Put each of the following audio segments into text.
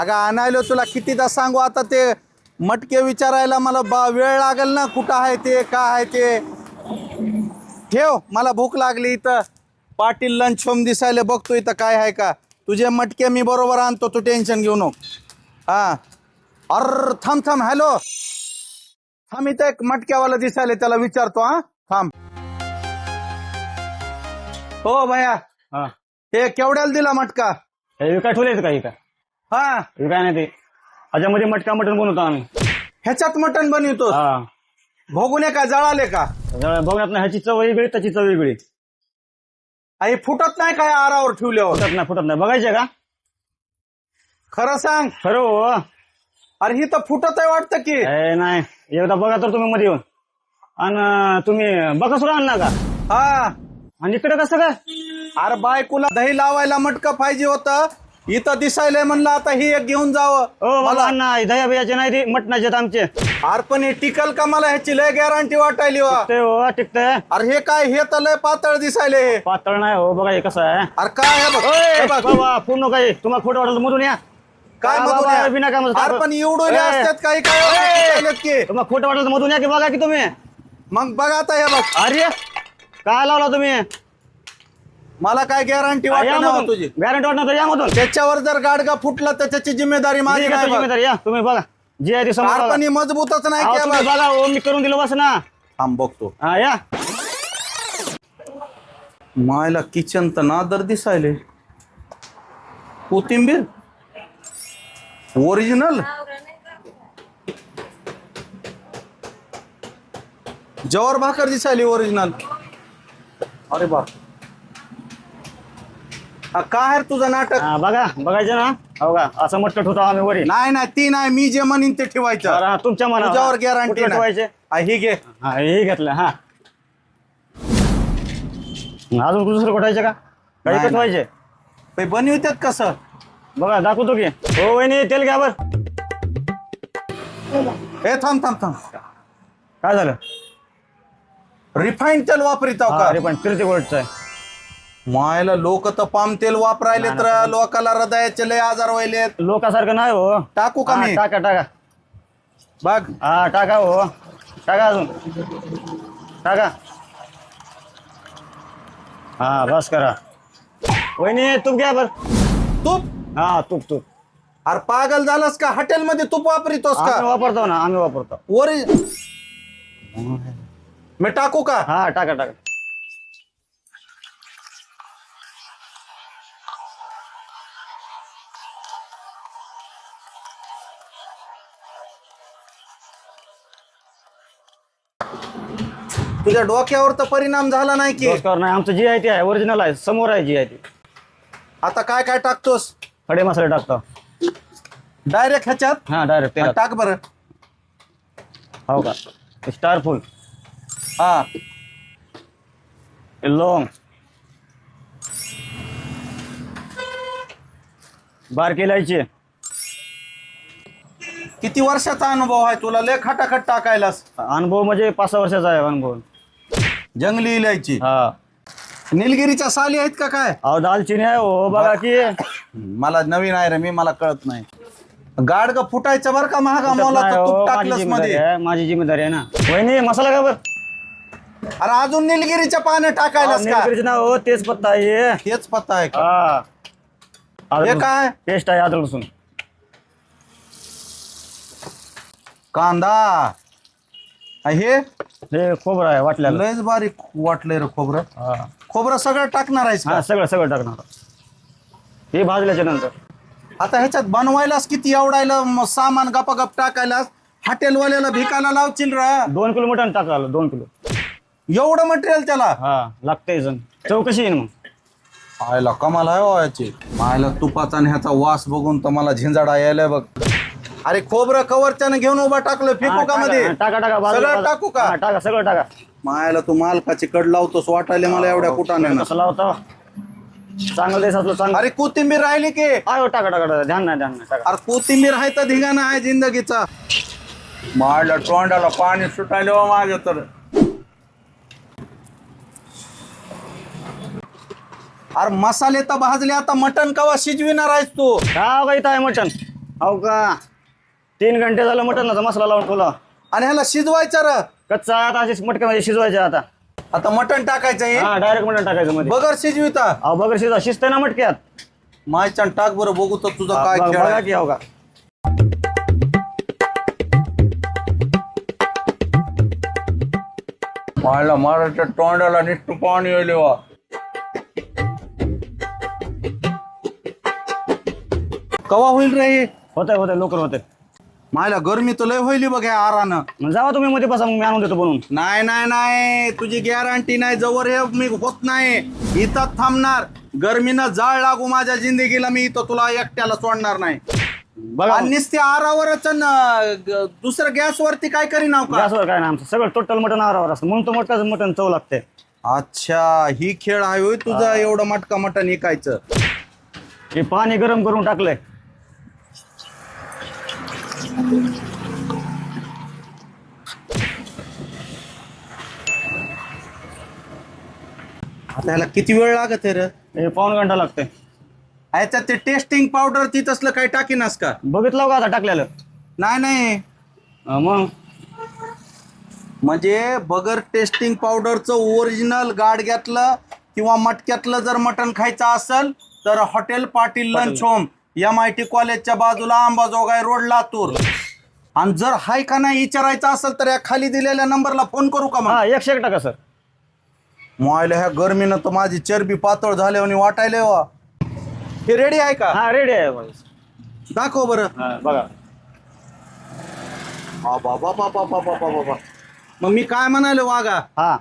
अगं आणायलो तुला कितीदा सांगू आता ते मटके विचारायला मला बा वेळ लागेल ना कुठं आहे ते काय आहे ते. ठेव मला भूक लागली इथं. पाटील लंच होम दिसायला बघतो इथं काय आहे का. तुझे मटके मी बरोबर आणतो तू टेन्शन घेऊ नको. हा. अर थांब थांब हॅलो. थांब इथं एक मटक्यावाला दिसायला त्याला विचारतो हा. थांब. हो भैया. हा. हे केवढ्याला दिला मटका? हे ठेवले का इका हा. विकाय नाही ते. ह्याच्यामध्ये मटका मटण बनवतो आम्ही. ह्याच्यात मटण बनवतो हा. भोगुले का? जळाले का? बघण्यात ना ह्याची चव वेगळी त्याची चव वेगळी. आई फुटत नाही काय आरावर ठेवल्यावर? फुटत नाही फुटत नाही. बघायचे का? खरं सांग. खरं हो. अरे ही तर फुटत आहे वाटतं की. ए, नाही. एकदा बघा तर तुम्ही मध्ये येऊन. आणि तुम्ही बघा सुद्धा आणला का? हा. आणि इकडे कसं काय? अरे बायकोला दही लावायला मटक पाहिजे होतं. इथं दिसायलंय म्हणलं आता ही एक घेऊन जावं. हो मला अण्णा दह्या बियाचे नाही ते मटणाचे आहेत आमचे. अरे पण हे टिकल का मला ह्याची? लय गॅरंटी वाटायली वा. ते हो टिकतंय. अरे हे काय हे तर लय पातळ दिसायले हे. पातळ नाही हो बघा हे कसं आहे. अरे काय हे बघ ओय, बघ. बाबा पूर्ण काही तुम्हाला खोटं वाटलं तर मधून या. काय या? बिना अरे टाकू. पण एवढं ए, असतात काही काय दिसायलेत की. तुम्हाला खोटं वाटलं तर मधून या की बघा की तुम्ही. मग बघा आता हे बघ. अरे काय लावला तुम्ही? मला काय गॅरंटी वाटत तुझी? गॅरंटी वाटणार तर या मधून. त्याच्यावर जर गाडगा फुटला तर त्याची जिम्मेदारी माझी बघ. जिम्मेदारी. या तुम्ही बघा. जे आहे ते समोर बघा. मजबूतच नाही अहो, की तुम्ही बघ. बघा हो मी करून दिलं बस ना. थांब बघतो. हा या. मायला किचन तर नादर दिसायले. कोथिंबीर? ओरिजिनल जवार भाकर दिसायली ओरिजिनल अरे बा हा, काय तुझं नाटक? हा, बघा बघायचं ना. हो का? असं मटकट होता आम्ही वरी. नाही नाही ती नाही. मी जे म्हणीन ते ठेवायचं. तुमच्या मनावर. तुझ्यावर गॅरंटी कुठलं ठेवायचे? हा घे. हा हे घेतलं हा. अजून दुसरं कोठायचे का? काही नाही, ठेवायचे ते बनवितात कसं? बघा दाखवतो की. हो वहिनी तेल घ्या बर. हे थांब थांब थांब. काय झालं? रिफाईंड तेल वापरित आहो का? अरे पण तिरती गोल्डचं आहे. मायला लोक तर पाम तेल वापरायले तर लोकाला हृदयाचे लय आजार व्हायलेत. लोकासारखं नाही हो. टाकू का हा, मी? टाका टाका. बघ. हा टाका हो. टाका अजून. टाका. हा बस करा. वहिनी तूप घ्या बर. तूप? हा तूप तूप. अरे पागल झालास का? हॉटेलमध्ये तूप वापरितोस आम्ही का वापरतो ना आम्ही वापरतो. वरी मी टाकू का? हा टाका टाका. तुझ्या डोक्यावर तर परिणाम झाला नाही की. नमस्कार नाही. आमचं जी आहे ते आहे ओरिजिनल आहे समोर आहे जी आहे ती आता काय काय टाकतोस? खडे मसाले टाकतो. डायरेक्ट ह्याच्यात? हा डायरेक्ट तेलात टाक बरं. हो का? स्टार फुल हा. लोंग बारकी इलायची किती वर्षाचा अनुभव आहे तुला? लय खटाखट टाकायलास. अनुभव म्हणजे पाच सहा वर्षाचा आहे अनुभव. जंगली इलायची. हा. निलगिरीच्या साली आहेत का काय? अहो दालचिनी आहे हो बघा की. मला नवीन आहे रे मी मला कळत नाही. गाडग फुटायचं बरं का महागा मोला नाही तर हो, तूप माझी टाकलंस जिम्मेदारी मध्ये? आहे माझी जिम्मेदारी आहे ना. वहिनी मसाला का बर? अरे अजून निलगिरीच्या पानं टाकायलास का? ना हो तेच पत्ता आहे हेच पत्ता आहे का? हा. हे काय? टेस्ट आहे लसूण. कांदा. हे? हे खोबरं आहे वाटल्याला. लयच बारीक वाटलंय रे खोबरं. हा. खोबरं सगळं टाकणार आहेस हा सगळं सगळं टाकणार. हे भाजल्याच्या नंतर. आता ह्याच्यात बनवायलाच किती एवढायला म- सामान गपागप टाकायलास. हॉटेलवाल्याला भिकायला लावशील र. दोन किलो मटण टाकाल दोन किलो. एवढं मटेरियल त्याला? हा लागतंय जण. चौकशी येईन मग. आयला कमाल आहे हो याची. मायला तुपाचा आणि ह्याचा वास बघून तर मला झिंजाडा यायला बघ. अरे खोबरं कवरच्यानं घेऊन उभा टाकलं हा, फेकू का टाका, मध्ये हा, टाका टाका बाजूला, सगळं. टाकू का? हा, टाका सगळं टाका. मायला तू मालकाची कड लावतोस वाटायला मला एवढ्या कुठाने कसं लावता. चांगलं देश असलं चांगलं. अरे कोथिंबीर राहिली की? हा हो, टाका टाका टाका ध्यान नाही ध्यान नाही टाका. अरे कोथिंबीर आहे तर धिगाणा आहे जिंदगीचा. माडला तोंडाला पाणी सुटायला हो माझ्या तर. अरे मसाले तर भाजले आता मटण कवा शिजविणार आहेस तू? हा का इथं आहे मटण. हो का तीन घंटे झालं मटणाचा मसाला लावून ठेवला. आणि ह्याला शिजवायचं र. कच्चा आता असे मटक्यामध्ये शिजवायचे आता. आता मटण टाकायचं हे. हा डायरेक्ट मटण टाकायचं मध्ये. बगर शिजविता. अहो बघा शिजा शिजते ना मटक्यात. मायच्यान टाक बरं बघू तर तुझा काय बघा खेळ बघा आहे. की हो का मायला महाराष्ट्र तोंडाला निष्ठ पाणी येले वा. कवा होईल रे हे? होतंय होतंय लवकर होतंय. मायला गरमी तर लय होईल बघ या आरानं. मग जावा तुम्ही मध्ये बसा मग मी आणून देतो बनवून. नाही नाही नाही. तुझी गॅरंटी नाही जवळ हे मी होत नाही. इथं थांबणार. गरमीनं जाळ लागू माझ्या जिंदगीला मी इथं तुला एकट्याला सोडणार नाही. बघा आणि नुसते आरावरच न, ग- दुसरं गॅसवरती काय करी नाव का? गॅसवर काय ना आमचं. सगळं टोटल मटण आरावर असतं. म्हणून तो मटकाचं मटण चव लागते. अच्छा ही खेळ आहे होय तुझा एवढं मटका मटण ऐकायचं हे पाणी गरम करून टाकलंय. आता ह्याला किती वेळ लागत आहे रे? हे पाऊन घंटा लागतंय. ह्याच्यात ते टेस्टिंग पावडर ती तसलं काही टाकीनास का? बघितलं का आता टाकलेलं? नाही नाही. मग? म्हणजे बगर टेस्टिंग पावडरचं ओरिजिनल गाडग्यातलं किंवा मटक्यातलं जर मटण खायचं असेल तर hotel Patil lunch home M I T कॉलेजच्या बाजूला अंबाजोगाई रोड लातूर. आणि जर हाय का नाही विचारायचं असेल तर या खाली दिलेल्या नंबरला फोन करू का मग? हा एकशे एक टाका सर मोबाईल ह्या गरमीनं तर माझी चरबी पातळ झाल्याने वाटायला वा. हे रेडी आहे का? हा रेडी आहे. दाखव बरं. हा, बघा. हा बाबा बाबा बाबा बाबा बाबा मग मी काय म्हणालो वागा हा.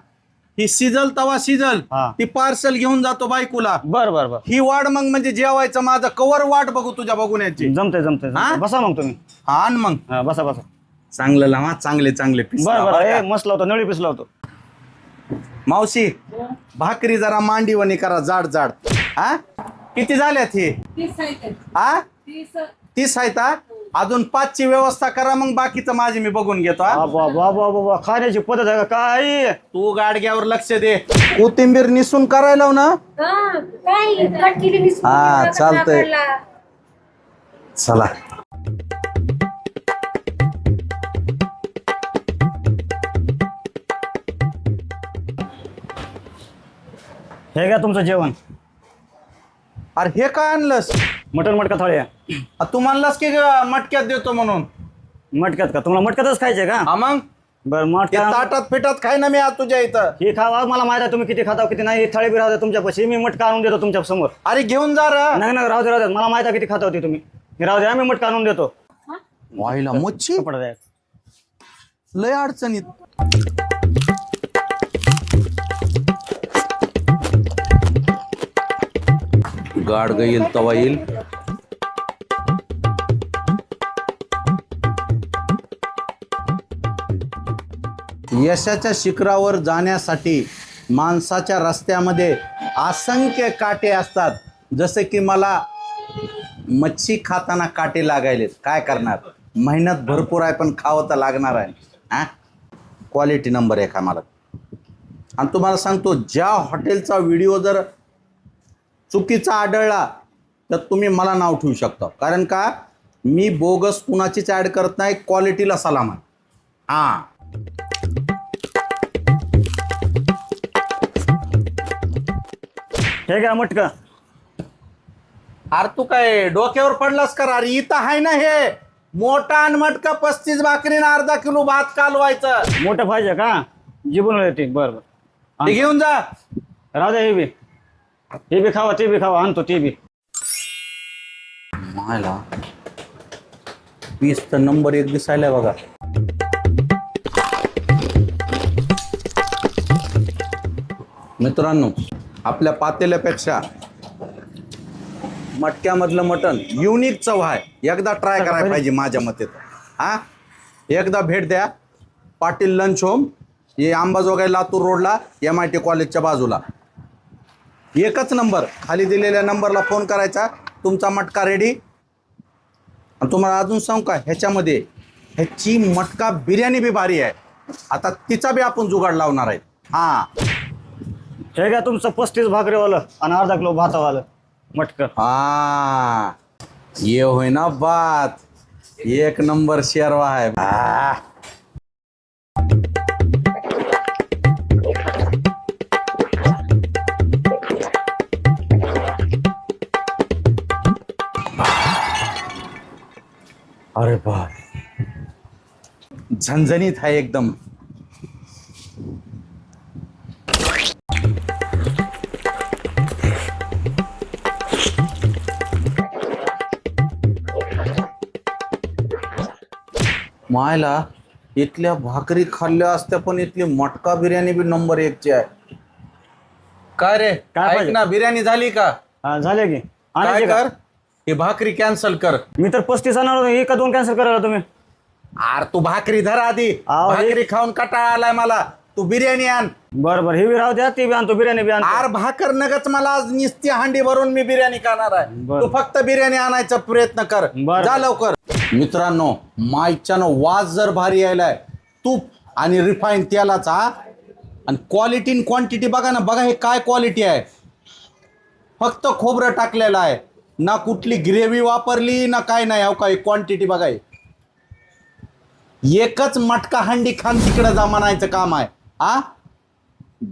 ही सिजल तवा सिजल हा. ती पार्सल घेऊन जातो बायकोला. बर बर बर. ही वाट मग म्हणजे जेवायचं माझं कवर वाट बघू तुझ्या बघून याची जमते जमते हा? बसा मग तुम्ही. आण मग. हा बसा बसा. चांगलं लावा चांगले चांगले piece बर लावा बर बरं का? मस्त लावतो नळी पीस लावतो मावशी भाकरी जरा मांडीवणी करा जाड जाड. हा? किती झाल्यात हे? तीस आहेत. हा? तीस. तीस आहेत हा? अजून पाचची व्यवस्था करा मग बाकीचं माझी मी बघून घेतो हा? बाबा बाबा बाबा खाण्याची पद्धत आहे का? काय? तू गाडग्यावर लक्ष दे. कोथिंबीर निसून करायला ना. हा, काय? कट केली मी हा, चालतंय. चला. हे घ्या तुमचं जेवण. अरे हे काय आणलंस? मटण मटका थाळी आहे. आ, तू म्हणलास की ग- मटक्यात देतो म्हणून. मटक्यात का? तुम्हाला मटक्यातच खायचे का? हा मग? बरं ते मटका ताटात पिठात खाय ना मी आज तुझ्या इथं. ही खावा मला माहिती आहे तुम्ही किती खाता किती नाही. थाळी बी राहते तुमच्यापाशी मी मटका आणून देतो तुमच्यासमोर. अरे घेऊन जा रे. नाही नाही राहू दे राहू दे मला माहिती आहे किती खाता होती तुम्ही. हे राहू द्या मी मटका आणून देतो. वाहिला मच्छी? कपडा द्या. लय अडचणीत. गाड येईल तवा येईल. यशाच्या शिखरावर जाण्यासाठी माणसाच्या रस्त्यामध्ये असंख्य काटे असतात. जसे की मला मच्छी खाताना काटे लागायलेत. काय करणार? मेहनत भरपूर आहे पण खावं तर लागणार आहे. हा क्वालिटी नंबर एक का मला आणि तुम्हाला सांगतो ज्या हॉटेलचा व्हिडिओ जर चुकीचा आढळला तर तुम्ही मला नाव ठेवू शकता. कारण का? मी बोगस कुणाचीच ॲड करत नाही क्वालिटीला सलाम आहे हां. हे घ्या मटका. अरे तू काय डोक्यावर पडलास का अरे इथं आहे ना हे. मोठा आणि मटका पस्तीस भाकरीनं अर्धा किलो भात कालवायचं. मोठं पाहिजे का? जिबून येते. बरं बरं. ते घेऊन जा. द्या हे बी. हे बी खावा ते बी खावा आणतो ते बी. मायला पीस तर नंबर एक दिसायला बघा. मित्रांनो आपल्या पातेल्यापेक्षा मटक्यामधलं मटण युनिक चव आहे. एकदा ट्राय करायला पाहिजे माझ्या मते तर. हा? एकदा भेट द्या. पाटील लंच होम हे अंबाजोगाई लातूर रोडला एम आय टी कॉलेजच्या बाजूला. एकच नंबर. खाली दिलेल्या नंबरला फोन करायचा. तुमचा मटका रेडी आणि तुम्हाला अजून सांगू का ह्याच्यामध्ये ह्याची मटका बिर्याणी बी भारी आहे. आता तिचा बी आपण जुगाड लावणार आहे. हा. हे घ्या तुमचं पस्तीस भाकरीवालं आणि अर्धा किलो भातावालं मटकं. हा. ये होय ना बात. एक नंबर शेरवा है. झणझणीत आहे एकदम. मायला इथल्या भाकरी खाल्ल्या असत्या पण इथली मटका बिर्याणी बी नंबर एकची आहे. काय रे? काय ऐक पाहिजे? ना बिर्याणी झाली का? हा झाले की. काय आणायचे कर? ही भाकरी कॅन्सल कर. मी तर पस्तीस आणणार होतो एका दोन कॅन्सल करायला तुम्ही. आर तू भाकरी धर आधी. अहो, हे- भाकरी खाऊन कटाळा आलाय मला. तू बिर्याणी आण. बरं बरं हे बी राहू द्या ती बी आणतो बिर्याणी बी आणतो. आर भाकर नगच मला आज निस्ती हांडी भरून मी बिर्याणी खाणार आहे. बर. तू फक्त बिर्याणी आणायचा प्रयत्न कर. बर. जा लवकर. मित्रांनो माईच्यानं वास जर भारी यायलाय तूप आणि रिफाईन तेलाचा आणि क्वालिटी क्वांटिटी बघा ना बघा हे काय क्वालिटी आहे. फक्त खोबरं टाकलेलं आहे. ना कुठली ग्रेव्ही वापरली ना काय नाही. हो काय क्वांटिटी बघा हे. एकच मटका हंडी खान तिकडे जा म्हणायचं काम आहे. आ?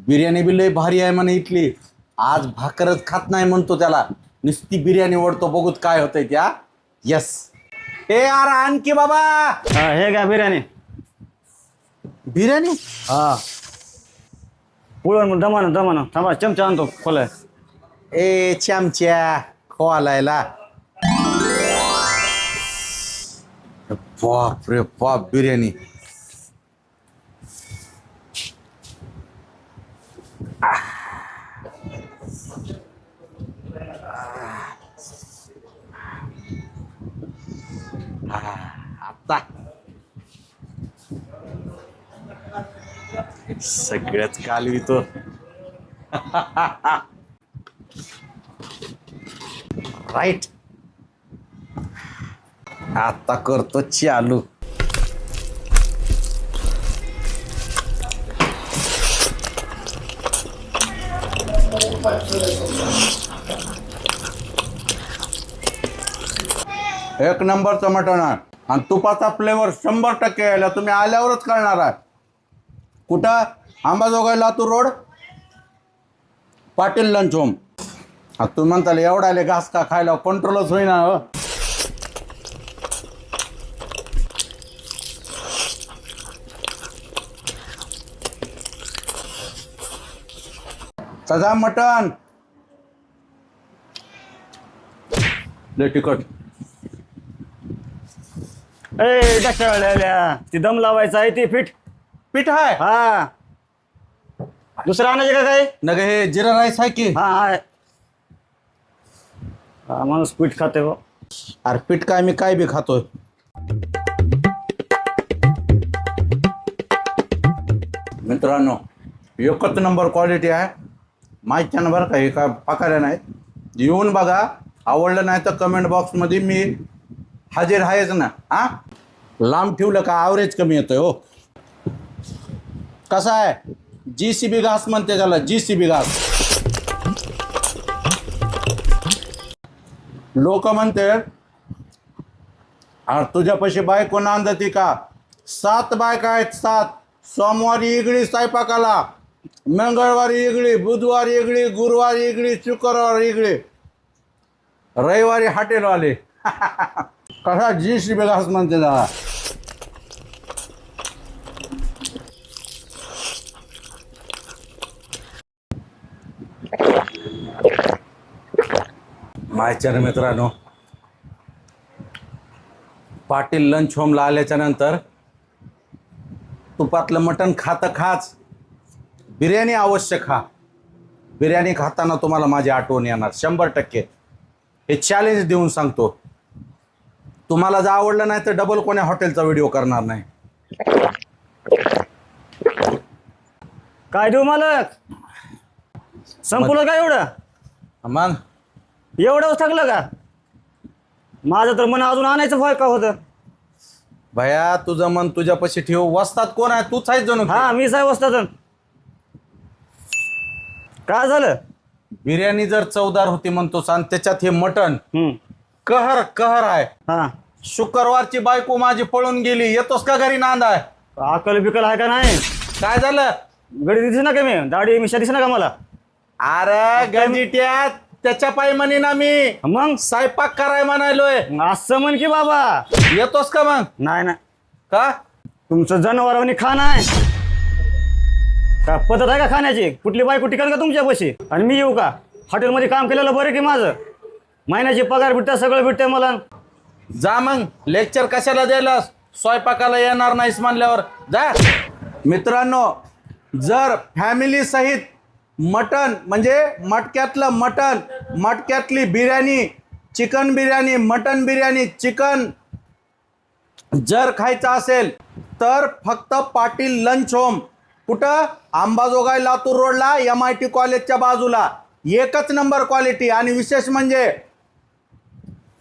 बिर्याणी बी लय भारी आहे म्हणे इथली. आज भाकरच खात नाही म्हणतो त्याला. नुसती बिर्याणी ओढतो बघूत काय होतंय त्या यस ए यार आणखी बाबा! हा हे घ्या बिर्याणी. बिर्याणी? हा. पुळण दमानं दमानं. थांबा चमचा आणतो खोलाय. ए चमच्या खोलायला. बाप रे बाप बिर्याणी आता सगळ्याच कालवितो राईट आता करतो चालू. एक नंबरचं मटण आहे आणि तुपाचा फ्लेवर शंभर टक्के यायला तुम्ही आल्यावरच कळणार आहे. कुठं? Ambajogai Latur road. Patil lunch home तुम्ही म्हणताल एवढा आले घास का खायला कंट्रोलच होईना हो. सजा मटन लय तिखट. ए डक्टरवाल्या ती दम लावायचं आहे ती फिट पीठ आहे? हा. दुसरं आणायचे का काय नग हे जिरा राईस आहे की? हा आहे. हा माणूस पीठ खाते हो. अरे पीठ काय मी काय बी खातोय? मित्रांनो एकच नंबर क्वालिटी आहे. माहिती बरं का हे काय पकायला नाहीत. येऊन बघा आवडलं नाही तर कमेंट बॉक्समध्ये मी हजेर आहेच ना हा? लांब ठेवलं का आवरेज कमी येतोय हो. कसा आहे? जी सी बी घास म्हणते त्याला जी सी बी घास. लोक म्हणते तुझ्यापाशी बायको नांदती का? सात बायका आहेत सात. सोमवारी इगडी स्वयंपाकाला मंगळवारी इगळी बुधवारी इगळी गुरुवारी इगळी शुक्रवारी इगळी. रविवारी हॉटेलवाले. कसा जी श्री बी म्हणते दादा मायच्या मित्रांनो पाटील लंच होमला आल्याच्यानंतर तुपातलं मटण खातं खाच. बिर्याणी अवश्य खा बिर्याणी खाताना तुम्हाला माझी आठवण येणार. शंभर टक्के. हे चॅलेंज देऊन सांगतो. तुम्हाला जर आवडलं नाही तर डबल कोण्या हॉटेलचा व्हिडिओ करणार नाही. काय देऊ मालक? संपलं का एवढं? मग एवढं थकलं का? माझं तर मन अजून आणायचं भय का होतं. भया तुझं मन तुझ्यापाशी ठेव. वस्तात कोण आहे? तूच आहेस जणू. हा मी साहेब असतात काय झालं? बिर्याणी जर चवदार होती म्हणतोस आणि त्याच्यात हे मटण. हम्म. कहर कहर आहे. हा. शुक्रवारची बायको माझी पळून गेली येतोस का घरी नांदाय? अकल बिकल आहे का नाही? काय झालं? गडी दिसे ना का मी. दाढी मिशा दिसे ना का मला. अरे गंजिट्या त्याच्या पायी म्हणे ना मी. मग? स्वयंपाक कराय म्हणालोय. असं म्हण की बाबा. येतोस का मग? नाही ना का? तुमचं जनावरांनी खाणं आहे का? पद्धत आहे का खाण्याची? कुठली बायको टिकल का तुमच्या पशी? आणि मी येऊ का? हॉटेलमध्ये काम केलेलं बरं की माझं? महिन्याची पगार भेटतं सगळं भेटतंय मला. जा मग. लेक्चर कशाला द्यायलास? स्वयंपाकाला येणार नाहीस म्हणल्यावर. जा. मित्रांनो जर फॅमिली सहित मटन म्हणजे मटक्यातलं mutton मटक्यातली biryani chicken biryani mutton biryani chicken जर खायचं असेल तर फक्त पाटील लंच होम. कुठं? अंबाजोगाई लातूर रोडला एम आय टी कॉलेजच्या बाजूला. एकच नंबर क्वालिटी. आणि विशेष म्हणजे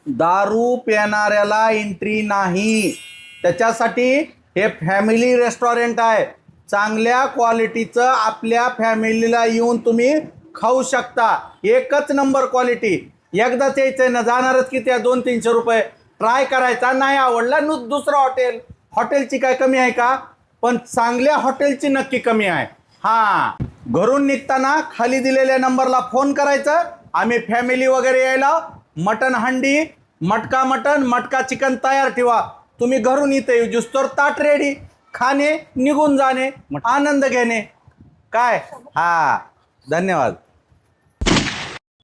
दारू पिणाऱ्याला एंट्री नाही. त्याच्यासाठी हे फॅमिली रेस्टॉरंट आहे. चांगल्या क्वालिटीचं आपल्या फॅमिलीला येऊन तुम्ही खाऊ शकता. एकच नंबर क्वालिटी. एकदाच यायचंय ना जाणारच किती आहे? दोन तीनशे रुपये. ट्राय करायचा. नाही आवडला नु दुसरं हॉटेल हॉटेलची काय कमी आहे का? पण चांगल्या हॉटेलची नक्की कमी आहे. हां. घरून निघताना खाली दिलेल्या नंबरला फोन करायचं. आम्ही फॅमिली वगैरे यायला मटन हंडी मटका मटन मटका चिकन तयार ठेवा. तुम्ही घरून इथे येऊ जुस्तोर ताट रेडी खाणे निघून जाणे आनंद घेणे. काय? हा. धन्यवाद.